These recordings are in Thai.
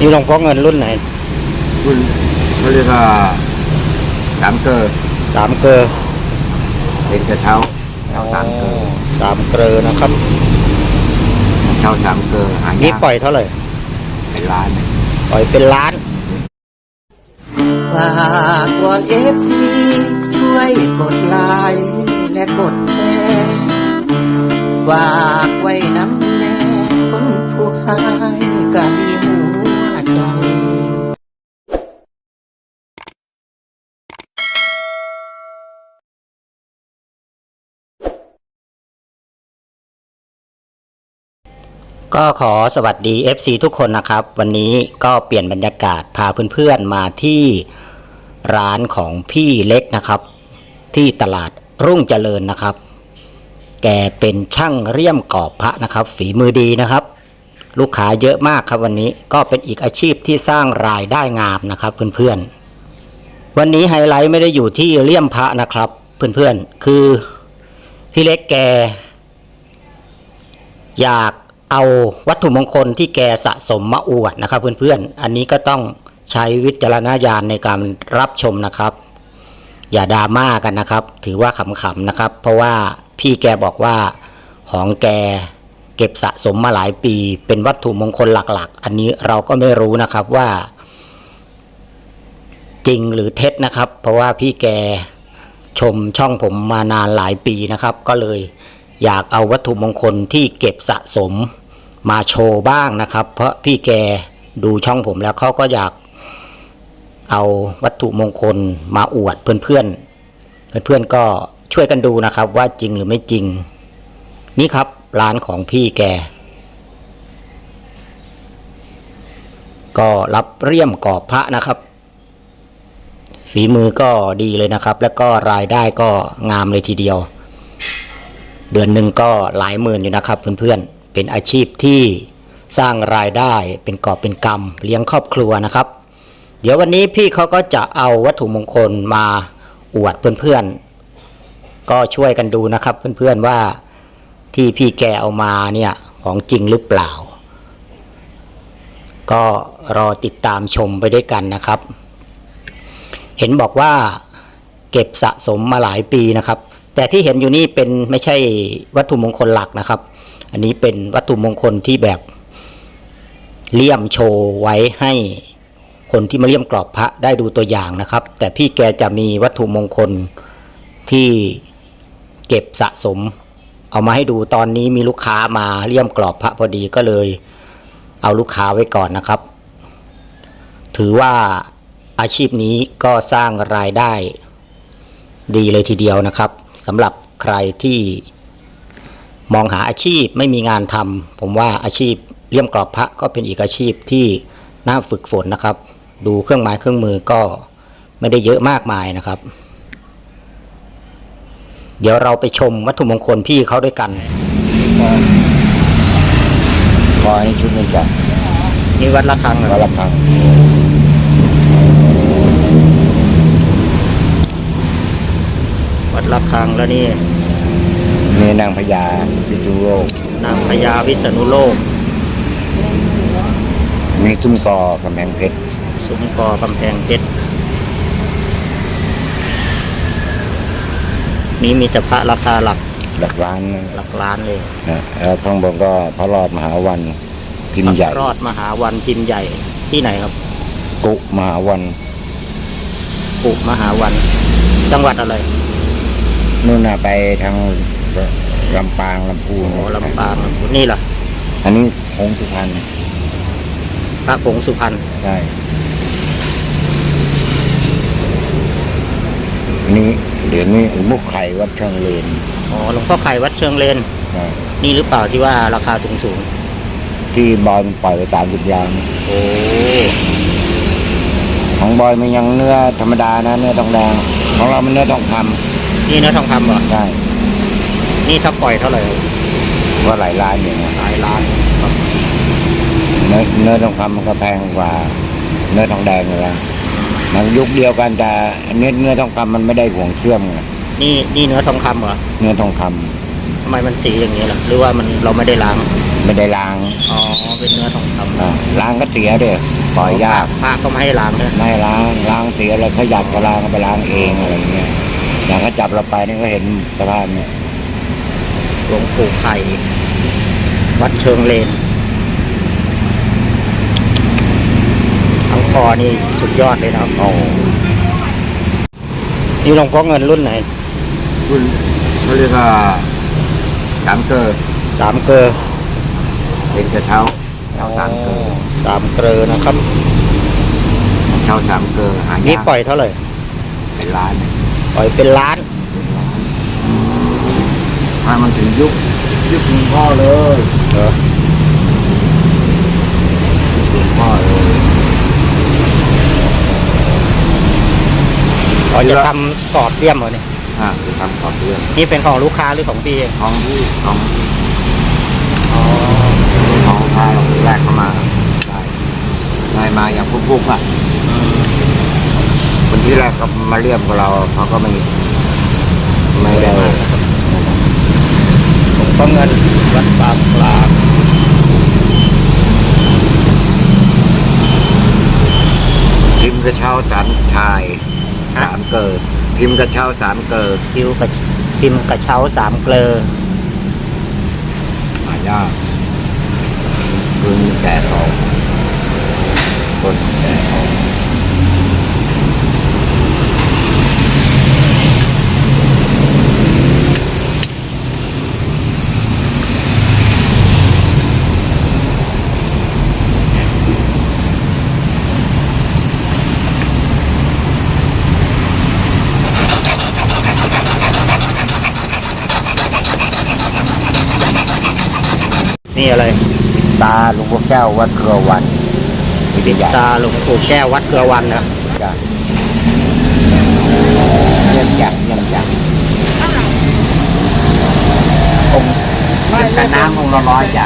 นี่หลวงพ่อเงินรุ่นไหนคุณเขาเรียกว่าสามเกอร์สามเกลอเป็นกระเช้าเช้าสามเกอร์สามเกลอนะครับเช้าสามเกอร์หายากนี่ปล่อยเท่าไหร่เป็นล้านเนี่ยปล่อยเป็นล้านฝากวอนเอฟซีช่วยกดไลค์และกดแชร์ฝากไว้น้ำแน่คนผู้หาย ก็ขอสวัสดี FC ทุกคนนะครับ วันนี้ก็เปลี่ยนบรรยากาศพาเพื่อนๆมาที่ร้านของพี่เล็กนะครับ ที่ตลาดรุ่งเจริญนะครับ แกเป็นช่างเรี่ยมกรอบพระนะครับ ฝีมือดีนะครับ ลูกค้าเยอะมากครับวันนี้ก็เป็นอีกอาชีพที่สร้างรายได้งามนะครับเพื่อนๆ วันนี้ไฮไลท์ไม่ได้อยู่ที่เลี่ยมพระนะครับเพื่อนๆคือพี่เล็กแกอยาก เอาวัตถุมงคลที่แกสะสมมาอวดนะครับเพื่อนๆ อันนี้ก็ต้องใช้วิจารณญาณในการรับชมนะครับ อย่าดราม่ากันนะครับ ถือว่าขำๆนะครับ เพราะว่าพี่แกบอกว่าของแกเก็บสะสมมาหลายปี เป็นวัตถุมงคลหลักๆ อันนี้เราก็ไม่รู้นะครับว่า จริงหรือเท็จนะครับ เพราะว่าพี่แกชมช่องผมมานานหลายปีนะครับ ก็เลยอยากเอาวัตถุมงคลที่เก็บสะสม มาโชว์บ้างนะครับ เพราะพี่แกดูช่องผมแล้วเขาก็อยากเอาวัตถุมงคลมาอวดเพื่อนๆ เพื่อนๆก็ช่วยกันดูนะครับว่าจริงหรือไม่จริง นี่ครับร้านของพี่แก ก็รับเรียมกอบพระนะครับ ฝีมือก็ดีเลยนะครับ แล้วก็รายได้ก็งามเลยทีเดียว เดือนหนึ่งก็หลายหมื่นอยู่นะครับเพื่อนๆ เป็นอาชีพที่สร้างรายได้เป็นกอบเป็นกำเลี้ยงครอบครัวนะครับ เดี๋ยววันนี้พี่เขาก็จะเอาวัตถุมงคลมาอวดเพื่อนๆ ก็ช่วยกันดูนะครับเพื่อนๆว่าที่พี่แกเอามาเนี่ยของจริงหรือเปล่า ก็รอติดตามชมไปด้วยกันนะครับ เห็นบอกว่าเก็บสะสมมาหลายปีนะครับ แต่ที่เห็นอยู่นี่เป็นไม่ใช่วัตถุมงคลหลักนะครับ อันนี้เป็นวัตถุมงคลที่แบบเลี่ยมโชว์ไว้ให้คนที่มาเลี่ยมกรอบพระได้ดูตัวอย่างนะครับ แต่พี่แกจะมีวัตถุมงคลที่เก็บสะสม เอามาให้ดูตอนนี้มีลูกค้ามาเลี่ยมกรอบพระพอดีก็เลย เอาลูกค้าไว้ก่อนนะครับ ถือว่าอาชีพนี้ก็สร้างรายได้ดีเลยทีเดียวนะครับำหรับใครที่มองหาอาชีพไม่มีงานทำผมว่าอาชีพเลี่ยมกรอบพระก็เป็นอีกอาชีพที่น่าฝึกฝนนะครับ ดูเครื่องไม้เครื่องมือก็ไม่ได้เยอะมากมายนะครับ เดี๋ยวเราไปชมวัตถุมงคลพี่เขาด้วยกันพอนี้ชุดหนึงจ้ะนี่วัดละคังเหรวัอนละครั้ง วัดละคังแล้วนี่นี่นางพญาพิจูโลก นางพญาวิษณุโลกนี่ซุ้มกอกำแพงเพชรซุ้มกอกำแพงเพชรนี่มีแต่พระราคาหลักหลักล้านนะหลักล้านเลยนะแล้วข้างบนก็พระรอดมหาวันพิมพ์ใหญ่รอดมหาวันพิมพ์ใหญ่ที่ไหนครับ กุมหาวันปุมหาวัน จังหวัดอะไร นู่นน่ะไปทางลำปางลำพูนโอ้ลำปางลำพูนนี่เหรออันนี้คงสุพรรณพระผงสุพรรณใช่อันนี้เดี๋ยวนี้มุกไข่วัดช่างเลนอ๋อหลวงพ่อไข่วัดเชิงเลนนะนี่หรือเปล่าที่ว่าราคาสูงสูงที่บอยมันปล่อยไปสามสิบยางๆโอ้ของบอยมันยังเนื้อธรรมดานะเนื้อทองแดงของเรามันเนื้อทองค นี่เนื้อทองคำเหรอำใช่นี่ถ้าปล่อยเท่าไหร่ก็หลายล้านอย่างเงี้ยหลายล้านครับเนื้อเนื้อทองคำมันก็แพงกว่า เนื้อทองแดงเลยนะมันยุคเดียวกันแต่เนื้อเนื้อทองคำมันไม่ได้ห่วงเชื่อมไงนี่นี่เนื้อทองคำเหรอเนื้อทองคทำไมมันสีอย่างนี้ล่ะ หรือว่ามันเราไม่ได้ล้างำไม่ได้ล้างอ๋อเป็นเนื้อทองคำอ่าล้างก็เสียเด้ออปล่อยยากพระก็ไม่ให้ล้างเลยไม่ล้างล้างเสียอะไรเขาอยากจะล้างก็ไปล้างเองอะไรเงี้ย อย่างเขาจับเราไปนี่ก็เห็นสภาพเนี่ยหลวงปู่ไข่ วัดเชิงเลนทั้งคอนี่สุดยอดเลยนะครับโอ้นี่หลวงพ่อเงินรุ่นไหนคุณเขาเรียกว่าสามเกอร์สามเกลอเป็นกระเช้าเช้าสามเกอร์สามเกลอนะครับเช้าสามเกอร์หายากนี่ปล่อยเท่าไหร่เป็นล้านเนี่ย ปล่อยเป็นล้านเป็นล้านถ้ามันถึงยุคยุคหลวงพ่อเลยเหรอหลวงพ่อเลยอ๋อจะทำกรอบเลี่ยมเหรอเนี่ยอะจะทำขอบเรื่องนี่เป็นของลูกค้าหรือของพี่เองท้องที่ท้องอ๋อท้องพาเราแรกเข้ามาได้ได้มาอย่างพุกๆอะคน ที่แรกก็มาเรียมกับเราเขาก็ไม่ไม่ได้หลวงพ่อเงินวัดปากกลางพิมพ์กระเช้าสามชายสามเกิด พิมพ์กระเช้าสามเกิดคิวกับพิมพ์กระเช้าสามเกลอหายากคือแก่ทองต้นแก่ทอง นี่อะไรตาหลวงพ่อแก้ววัดเครือวันวิทปิดยาตาหลวงปู่แก้ววัดเกลือวันนะจ้ะเยี่ยมจังเยี่ยมจังองค์แต่น้ำองค์ละร้อยจ้ะ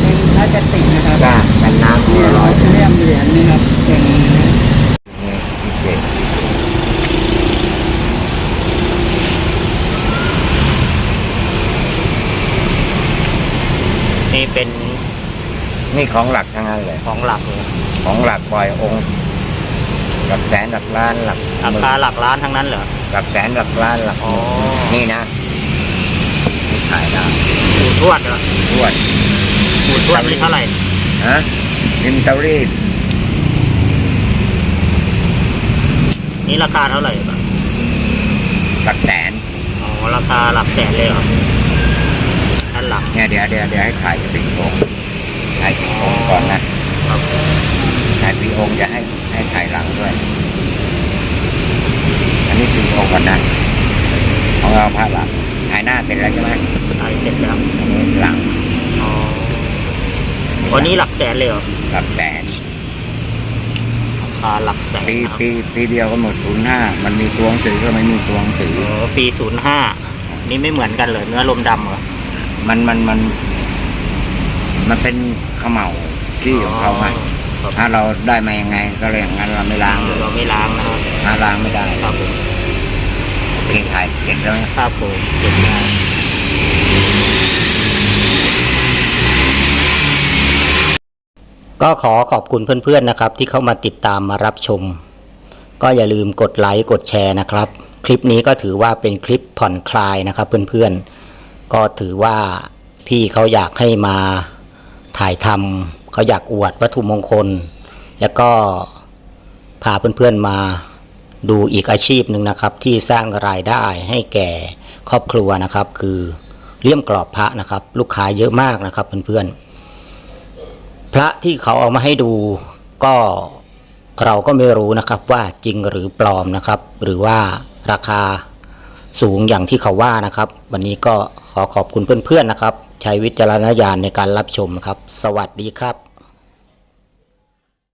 เป็นพลาสติกนะครับจ้ะแต่น้ำองค์ละร้อยจ้ะเลี่ยมเหรียญนี่ครับเป็นนี่พิเศษ นี่เป็นนี่ของหลักทั้งนั้นเลย ของหลักเลยของหลักปล่อยองค์หลักแสนหลักล้านหลักราคาหลักล้านทั้งนั้นเหรอ หลักแสนหลักล้านหลักหอ๋อมื่นนี่นะนี่ขายได้ปู่ทวดเหรอทวดปู่ทวดนี่เท่าไหร่ฮะริมเตารีดนี่ราคาเท่าไหร่ปะหลักแสนอ๋อราคาหลักแสนเลยเหรอด้าน หลังเนี่ยเดี๋ยวเดี๋ยวเดี๋ยวให้ถ่ายสี่องค์ถ่ายสี่องค์ก่อนนะครับถ่ายสี่องค์จะให้ให้ถ่ายหลังด้วย อันนี้สี่องค์ก่อนนะของเราพระหลังถ่ายหน้าเสร็จแล้วใช่ไหมถ่ายเสร็จแล้วอันนี้หลังอ๋อวันนี้หลักแสนเลยเหรอหลักแสนราคาหลักแสนปีนะครับปีปีเดียวก็หมดศูนย์ห้ามันมีตัวหนังสือก็ไม่มีตัวหนังสือโอ้ปีศูนย์ห้านี่ไม่เหมือนกันเลยเนื้อลมดำเหรอ มันมันมัน มันเป็นเขมเหลาที่ของเขาไงครับ ถ้าเราได้มายังไง ก็เลยอย่างนั้นเราไม่ล้างเลยเราไม่ล้างนะครับถ้าล้างไม่ได้ครับผมเพลงถ่ายเก็บแล้วไหมครับผมเก็บได้ก็ขอขอบคุณเพื่อนๆนะครับ ที่เข้ามาติดตามมารับชม ก็อย่าลืมกดไลค์กดแชร์นะครับ คลิปนี้ก็ถือว่าเป็นคลิปผ่อนคลายนะครับเพื่อนๆ ก็ถือว่าพี่เขาอยากให้มาถ่ายทำเขาอยากอวดวัตถุมงคล แล้วก็พาเพื่อนๆมาดูอีกอาชีพหนึ่งนะครับ ที่สร้างรายได้ให้แก่ครอบครัวนะครับ คือเลี่ยมกรอบพระนะครับ ลูกค้าเยอะมากนะครับเพื่อนๆพระที่เขาเอามาให้ดูก็เราก็ไม่รู้นะครับว่าจริงหรือปลอมนะครับ หรือว่าราคาสูงอย่างที่เขาว่านะครับ วันนี้ก็ ขอขอบคุณเพื่อนๆนะครับ ใช้วิจารณญาณในการรับชมครับ สวัสดีครับ